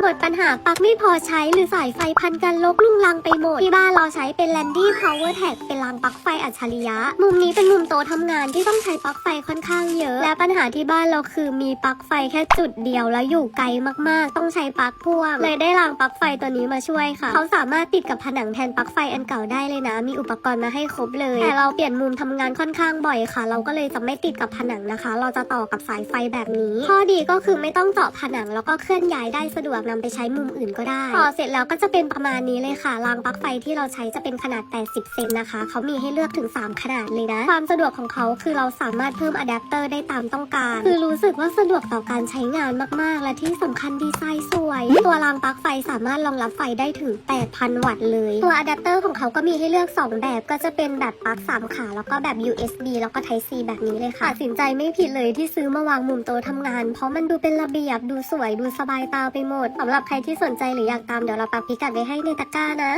หมดปัญหาปลั๊กไม่พอใช้หรือสายไฟพันกันลกลุงลังไปหมด ที่บ้านเราใช้เป็น Landy Power Tag เป็นรางปลั๊กไฟอัจฉริยะ มุมนี้เป็นมุมโต๊ะทำงานที่ต้องใช้ปลั๊กไฟค่อนข้างเยอะ และปัญหาที่บ้านเราคือมีปลั๊กไฟแค่จุดเดียวแล้วอยู่ไกลมากๆ ต้องใช้ปลั๊กพ่วงเลยได้รางปลั๊กไฟตัวนี้มาช่วยค่ะ เขาสามารถติดกับผนังแทนปลั๊กไฟอันเก่าได้เลยนะ มีอุปกรณ์มาให้ครบเลย แต่เราเปลี่ยนมุมทำงานค่อนข้างบ่อยค่ะ เราก็เลยจะไม่ติดกับผนังนะคะ เราจะต่อกับสายไฟแบบนี้ ข้อดีก็คือไม่ต้องเจาะผนังแล้วก็เคลื่อนย้ายได้สะดวกนำไปใช้มุมอื่นก็ได้พอเสร็จแล้วก็จะเป็นประมาณนี้เลยค่ะรางปลั๊กไฟที่เราใช้จะเป็นขนาด 80 เซนนะคะเขามีให้เลือกถึง 3 ขนาดเลยนะ ความสะดวกของเขาคือเราสามารถเพิ่มอะแดปเตอร์ได้ตามต้องการ คือรู้สึกว่าสะดวกต่อการใช้งานมากๆ และที่สำคัญดีไซน์สวย ตัวรางปลั๊กไฟสามารถรองรับไฟได้ถึง 8,000 วัตต์เลย ตัวอะแดปเตอร์ของเขาก็มีให้เลือก 2 แบบก็จะเป็นแบบปลั๊ก3 ขา แล้วก็แบบ USB แล้วก็ Type C แบบนี้เลยค่ะตัดสินใจไม่ผิดเลยที่ซื้อมาวางมุมโต๊ะทำงาน เพราะมันดูเป็นระเบียบดูสวยดูสบายตาไปหมดสำหรับใครที่สนใจหรืออยากตามเดี๋ยวเราปักพิกัดไว้ให้ในตะกร้านะ